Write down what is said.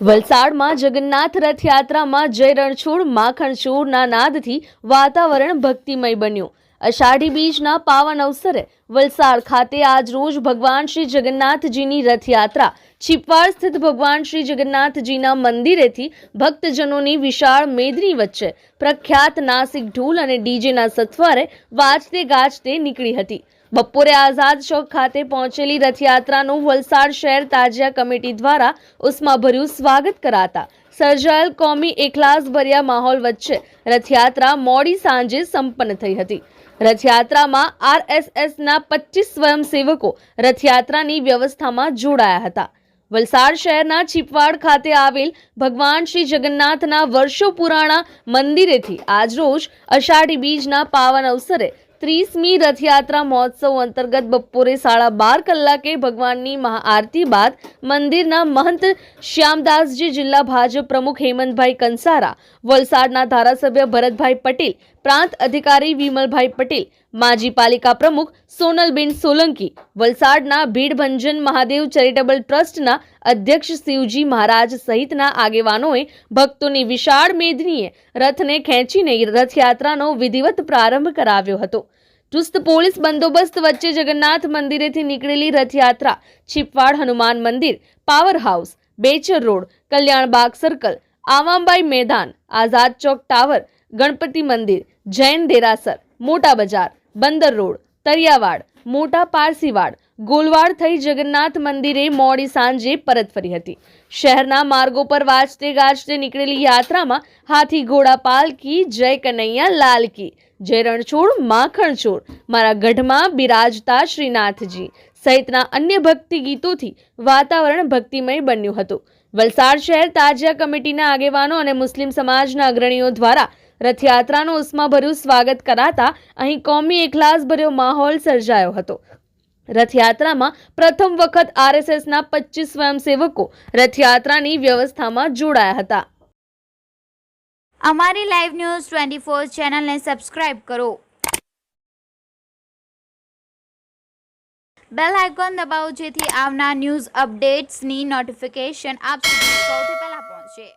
વલસાડમાં જગન્નાથ રથયાત્રામાં જય રણછોડ માખણચોરના નાદથી વાતાવરણ ભક્તિમય બન્યું. અષાઢી બીજના પાવન અવસરે વલસાડ ખાતે આજરોજ ભગવાન શ્રી જગન્નાથજીની રથયાત્રા. છીપવાડ સ્થિત ભગવાન શ્રી જગન્નાથજીના મંદિરેથી ભક્તજનોની વિશાળ મેદની વચ્ચે પ્રખ્યાત નાસિક ઢોલ અને ડીજેના સથવારે વાજતે ગાજતે નીકળી હતી. બપોરે આઝાદ ચોક ખાતે પહોંચેલી રથયાત્રાનું વલસાડ શહેર તાજિયા કમિટી દ્વારા ઉષ્માભર્યું સ્વાગત કરાતા સર્જાયેલ કોમી એકલાસભર્યા માહોલ વચ્ચે રથયાત્રા મોડી સાંજે સંપન્ન થઈ હતી. રથયાત્રામાં આરએસએસના પચીસ સ્વયંસેવકો રથયાત્રાની વ્યવસ્થામાં જોડાયા હતા. વલસાડ શહેરના છીપવાડ ખાતે આવેલ ભગવાન શ્રી જગન્નાથના વર્ષો પુરાણા મંદિરેથી આજરોજ અષાઢી બીજના પાવન અવસરે ત્રીસમી રથયાત્રા મહોત્સવ અંતર્ગત બપોરે સાડા બાર કલાકે ભગવાનની મહાઆરતી બાદ મંદિરના મહંત શ્યામદાસજી જિલ્લા ભાજપ પ્રમુખ હેમંતભાઈ કંસારા, વલસાડના ધારાસભ્ય ભરતભાઈ પટેલ, પ્રાંત અધિકારી વિમલભાઈ પટેલ માજી પાલિકા પ્રમુખ સોનલબેન સોલંકી, વલસાડના ભીડભંજન મહાદેવ ચેરિટેબલ ટ્રસ્ટના અધ્યક્ષ શિવજી મહારાજ સહિતના આગેવાનોએ ભક્તોની વિશાળ મેદનીએ રથને ખેંચીને રથયાત્રાનો વિધિવત પ્રારંભ કરાવ્યો હતો. ચુસ્ત પોલીસ બંદોબસ્ત વચ્ચે જગન્નાથ મંદિરેથી નીકળેલી Rathyatra, Chhipwad Hanuman Mandir, power house, Bechar road Kalyanbaug circle, આવામબાઈ મેદાન, આઝાદ ચોક ટાવર, ગણપતિ મંદિર, જૈન દેરાસર, મોટા બજાર બંદર રોડ, તરિયાવાડ, મોટા પારસીવાડ, ગોલવાડ થઈ જગન્નાથ મંદિરે મોડી સાંજે પરત ફરી હતી. શહેરના માર્ગો પર વાજતે ગાજતે નીકળેલી યાત્રામાં હાથી ઘોડા પાલકી જય કનૈયા, લાલ કી. જય રણછોડ માખણછોડ મારા ગઢમાં બિરાજતા શ્રીનાથજી. સહિતના અન્ય ભક્તિ ગીતોથી વાતાવરણ ભક્તિમય બન્યું હતું. વલસાડ શહેર તાજિયા કમિટીના આગેવાનો અને મુસ્લિમ સમાજના અગ્રણીઓ દ્વારા રથયાત્રાનું ઉષ્માભર્યું સ્વાગત કરાતા અહીં કોમી એકલાસભર્યો માહોલ સર્જાયો હતો. રથયાત્રામાં પ્રથમ વખત આરએસએસના પચીસ સ્વયંસેવકો રથયાત્રાની વ્યવસ્થામાં જોડાયા હતા. અમારી લાઈવ ન્યૂઝ ટ્વેન્ટી ફોર ચેનલને સબસ્ક્રાઇબ કરો. બેલ આઇકોન દબાવો જેથી આવનાર ન્યૂઝ અપડેટ્સની નોટિફિકેશન આપ સુધી સૌથી પહેલા પહોંચે.